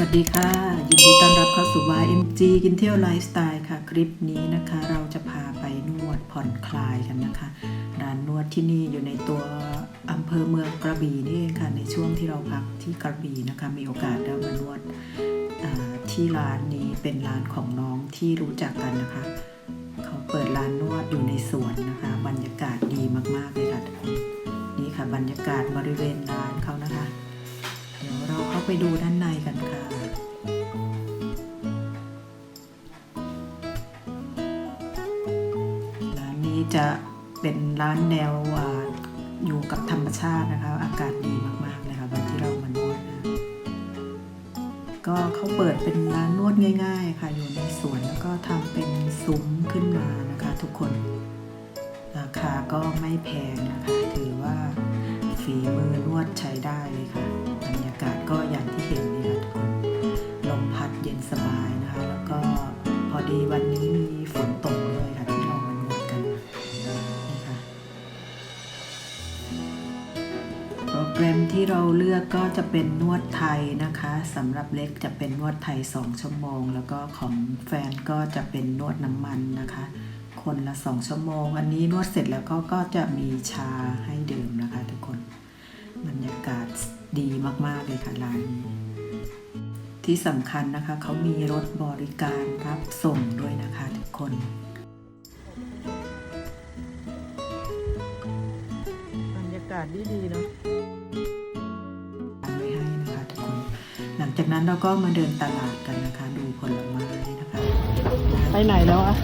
วัสดีค่ะ ยินดีต้อนรับเข้าสู่ YMG กินเที่ยวไลฟ์สไตล์ค่ะ คลิปนี้นะคะ เราจะพาไปนวดผ่อนคลายกันนะคะ ร้านนวดที่นี่อยู่ในตัวอำเภอเมืองกระบี่นี่เองค่ะ ในช่วงที่เราพักที่กระบี่นะคะ มีโอกาสได้มานวดที่ร้านนี้เป็นร้านของน้องที่รู้จักกันนะคะ เขาเปิดร้านนวดอยู่ในสวนนะคะ บรรยากาศดีมากๆเลยค่ะนี่ค่ะ บรรยากาศบริเวณร้านเขานะคะ ดี๋ยวเราเข้าไปดูด้านในกันค่ะ ร้านนี้จะเป็นร้านแนวออยู่กับธรรมชาตินะคะ อากาศดีมากๆเลยค่ะวันที่เรามานวดนะ ก็เขาเปิดเป็นร้านนวดง่าย ๆ ค่ะ อยู่ในสวนแล้วก็ทำเป็นซุ้มขึ้นมานะคะทุกคน ราคาก็ไม่แพงนะคะ ถือว่าฝีมือนวดใช้ได้เลยค่ะ ที่เราเลือกก็จะเป็นนวดไทยนะคะสำหรับเล็กจะเป็นนวดไทย 2 ชั่วโมง แล้วก็ของแฟนก็จะเป็นนวดน้ำมันนะคะ คนละ 2 ชั่วโมง อันนี้นวดเสร็จแล้วก็ก็จะมีชาให้ดื่มนะคะทุกคนบรรยากาศดีมากๆเลยค่ะร้านนี้ที่สำคัญนะคะเขามีรถบริการรับส่งด้วยนะคะทุกคนบรรยากาศดีดีเนาะ นั้นเราก็มาเดินตลาดกันนะคะ ดูผลไม้นะคะ ไปไหนแล้วอะ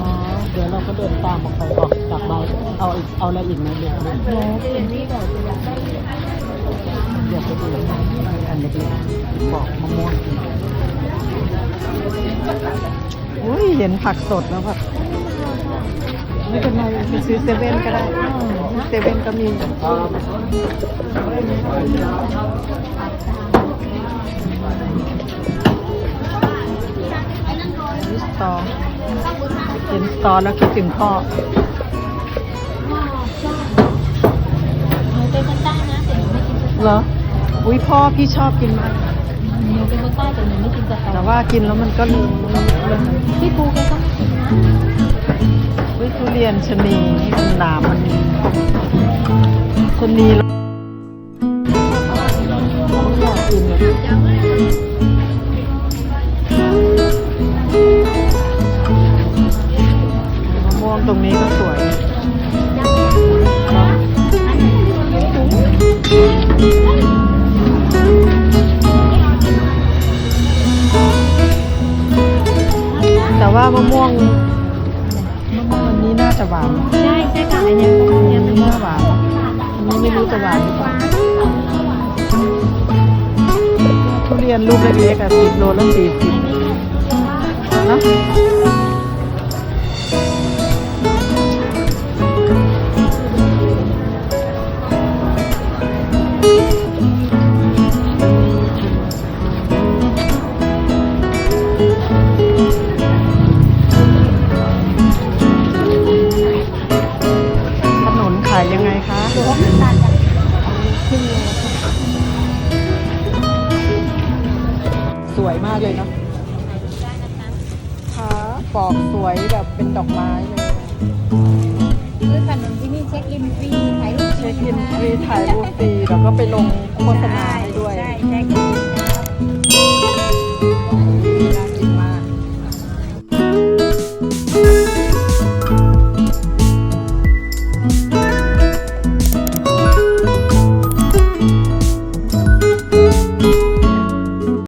อ๋อเดี๋ยวเราก็เดินตามออกไปออกจากบ้านเอาอีกเอาอะไรอีกไหมเดี๋ยวหนูเป็นที่บอกตัวอย่างได้เดี๋ยวไปดูอันเล็กๆบอกมะม่วงอุ้ยเห็นผักสดแล้วแบบไม่เป็นไรไปซื้อเซเว่นก็ได้เซเว่นก็มี ตอเห็นสตอแล้วคิดถึงพ่อหนูเป็นคนใต้นะแต่หนูไม่กินสตอเหรอ อุ้ยพ่อพี่ชอบกินมากหนูเป็นคนใต้แต่หนูไม่กินสตอแต่ว่ากินแล้วมันก็ลืมลืมพี่ปูแกก็ไม่กินนะอุ้ยทุเรียนชะนีมันหนามมันชะนี ตรงนี้ก็สวยเนอะแต่ว่ามะม่วงมะม่วงอันนี้น่าจะหวานใช่ใช่ค่ะอันเนี้ยอันเนี้ยเป็นน่าหวานเนอะอันนี้ไม่รู้จะหวานหรือเปล่าทุเรียนลูกเล็กๆอะสิบโลละสี่สิบเนอะ ขนุนขายยังไงคะตัวน้ำตาลจากสวยมากเลยเนาะได้นะคะค่ะปอกสวยแบบเป็นดอกไม้เลยคือขนมที่นี่เช็คอินฟรีถ่ายรูปเช็คอินฟรีถ่ายรูปฟรีแล้วก็ไปลงโฆษณาให้ด้วยใช่ใช่ค่ะ